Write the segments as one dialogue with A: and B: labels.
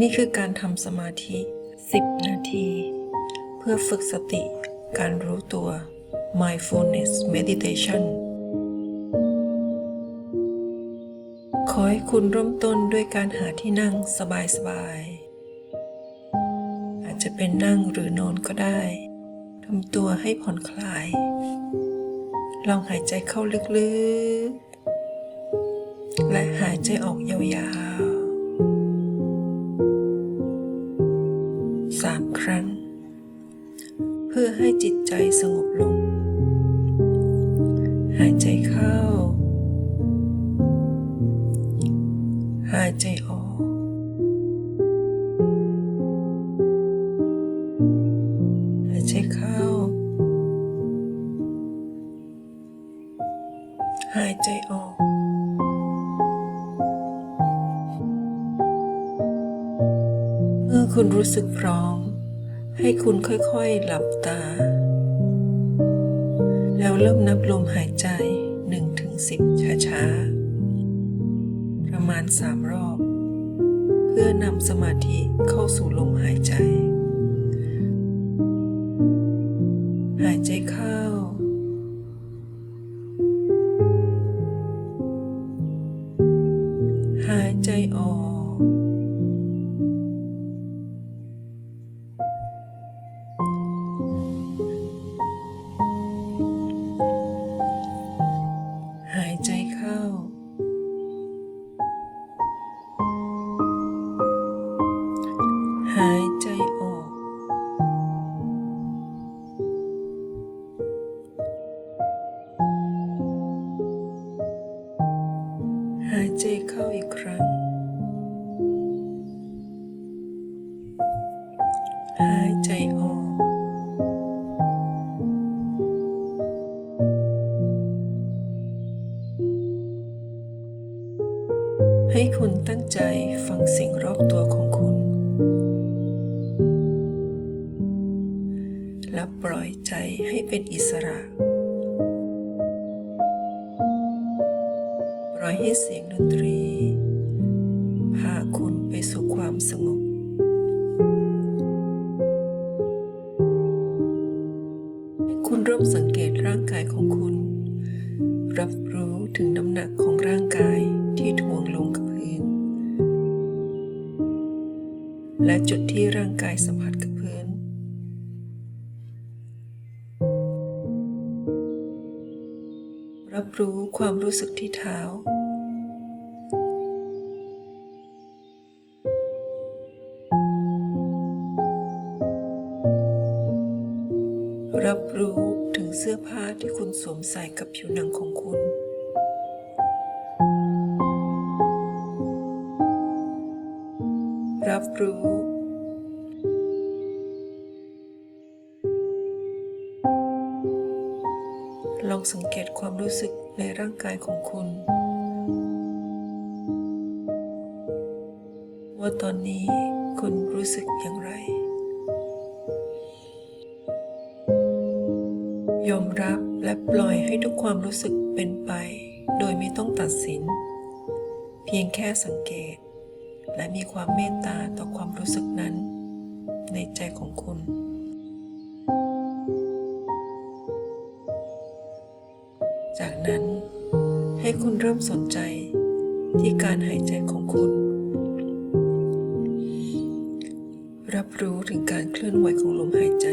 A: นี่คือการทำสมาธิ 10 นาที เพื่อฝึกสติ การรู้ตัว mindfulness meditation ขอให้คุณเริ่มต้นด้วยการหาที่นั่งสบายๆ อาจจะเป็นนั่งหรือนอนก็ได้ทำตัวให้ผ่อนคลาย ลองหายใจเข้าลึกๆ และหายใจออกยาว สามครั้ง เพื่อให้จิตใจสงบลง หายใจเข้า หายใจออก หายใจเข้า หายใจออก คุณรู้สึกพร้อม ให้คุณค่อยๆหลับตา แล้วเริ่มนับลมหายใจ1ถึง10 ช้าๆ ประมาณ 3 รอบ เพื่อนำสมาธิเข้าสู่ลมหายใจ หายใจเข้า หายใจออก ให้คุณตั้งใจฟังสิ่งรอบตัวของคุณ และปล่อยใจให้เป็นอิสระ ปล่อยให้เสียงดนตรี พาคุณไปสู่ความสงบ และจุดที่ร่างกายสัมผัสกับพื้น รับรู้ความรู้สึกที่เท้า รับรู้ถึงเสื้อผ้าที่คุณสวมใส่กับผิวหนังของคุณ รับรู้ ลองสังเกตความรู้สึกในร่างกายของคุณ ว่าตอนนี้คุณรู้สึกอย่างไร ยอมรับและปล่อยให้ทุกความรู้สึกเป็นไป โดยไม่ต้องตัดสิน เพียงแค่สังเกต และมีความเมตตาต่อความรู้สึกนั้น ในใจของคุณ จากนั้นให้คุณเริ่มสนใจที่การหายใจของคุณ รับรู้ถึงการเคลื่อนไหวของลมหายใจ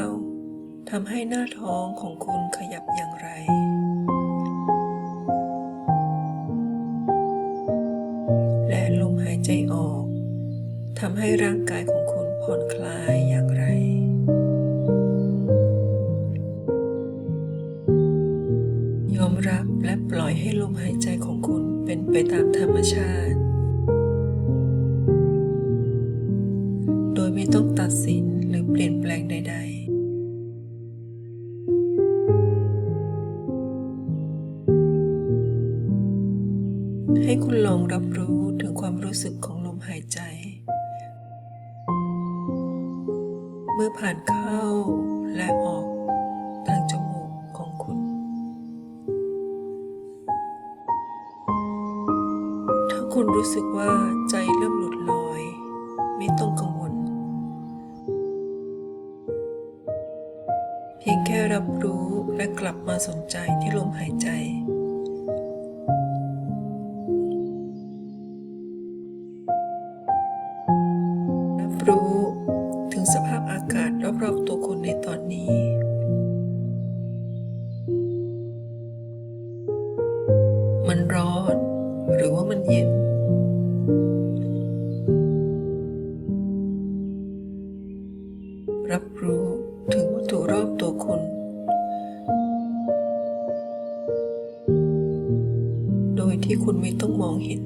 A: เข้าทำให้หน้าท้องของคุณขยับอย่างไร และลมหายใจออกทำให้ร่างกายของคุณผ่อนคลายอย่างไร ยอมรับและปล่อยให้ลมหายใจของคุณเป็นไปตามธรรมชาติ โดยไม่ต้องตัดสินหรือเปลี่ยน รู้ถึงความรู้สึกของลมหายใจ เมื่อผ่านเข้าและออกทางจมูกของคุณ ถ้าคุณรู้สึกว่าใจเริ่มหลุดลอย ไม่ต้องกังวล เพียงแค่รับรู้และกลับมาสนใจที่ลมหายใจ ยที่คุณไม่ต้องมองเห็น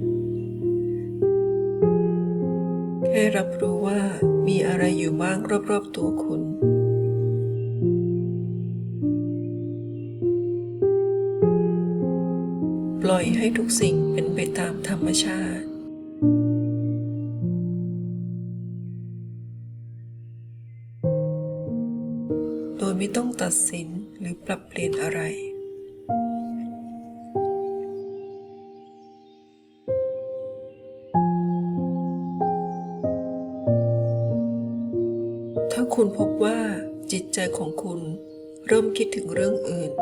A: แค่รับรู้ว่ามีอะไรอยู่บ้างรอบๆตัวคุณปล่อยให้ทุกสิ่งเป็นไปตามธรรมชาติ โดยไม่ต้องตัดสินหรือปรับเปลี่ยนอะไร ถ้าคุณพบว่าจิตใจของคุณเริ่มคิดถึงเรื่องอื่น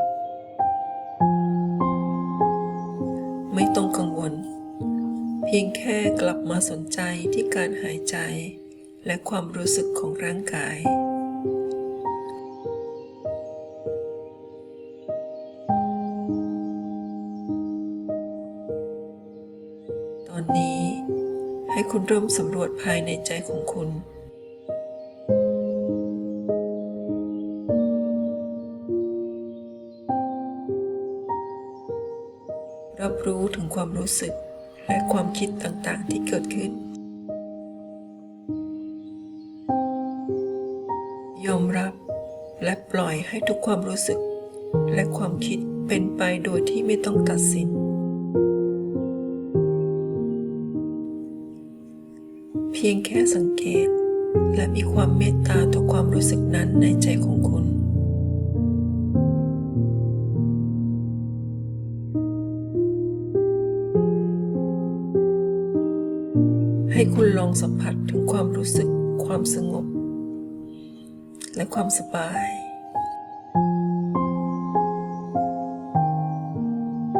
A: ไม่ต้องกังวล เพียงแค่กลับมาสนใจที่การหายใจ และความรู้สึกของร่างกายตอนนี้ให้คุณเริ่มสำรวจภายในใจของคุณ ความรู้สึกและความคิดต่างๆที่เกิดขึ้น ยอมรับและปล่อยให้ทุกความรู้สึก และความคิดเป็นไปโดยที่ไม่ต้องตัดสิน เพียงแค่สังเกตและมีความเมตตาต่อความรู้สึกนั้นในใจของคุณ ให้คุณลองสัมผัสถึงความรู้สึก ความสงบ และความสบาย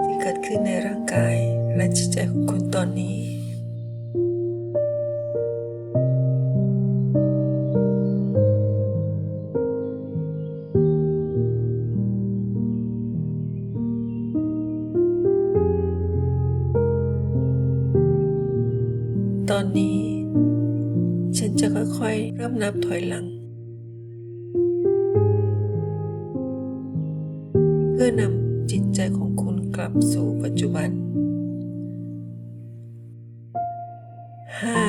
A: ที่เกิดขึ้นในร่างกายและจิตใจของคุณตอนนี้ ตอนนี้ ฉันจะค่อยๆ เริ่มนับถอยหลัง เพื่อนำจิตใจของคุณกลับสู่ปัจจุบันห้า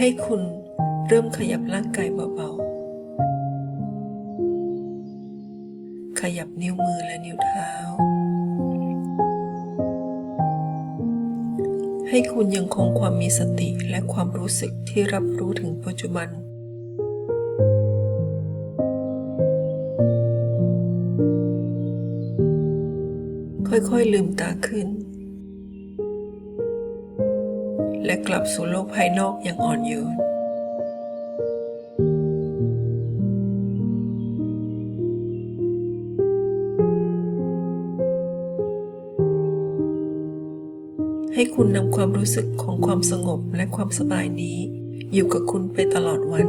A: ให้คุณเริ่มขยับร่างกายเบาๆ ขยับนิ้วมือและนิ้วเท้า ให้คุณยังคงความมีสติและความรู้สึกที่รับรู้ถึงปัจจุบันค่อยๆลืมตาขึ้น และกลับสู่โลกภายนอกอย่างอ่อนโยนให้คุณนำความรู้สึกของความสงบและความสบายนี้ อยู่กับคุณไปตลอดวัน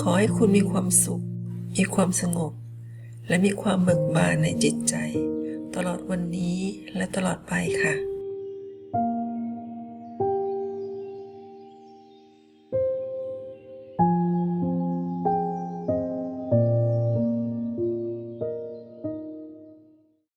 A: ขอให้คุณมีความสุข มีความสงบ และมีความเบิกบานในจิตใจ ตลอดวันนี้และตลอดไปค่ะ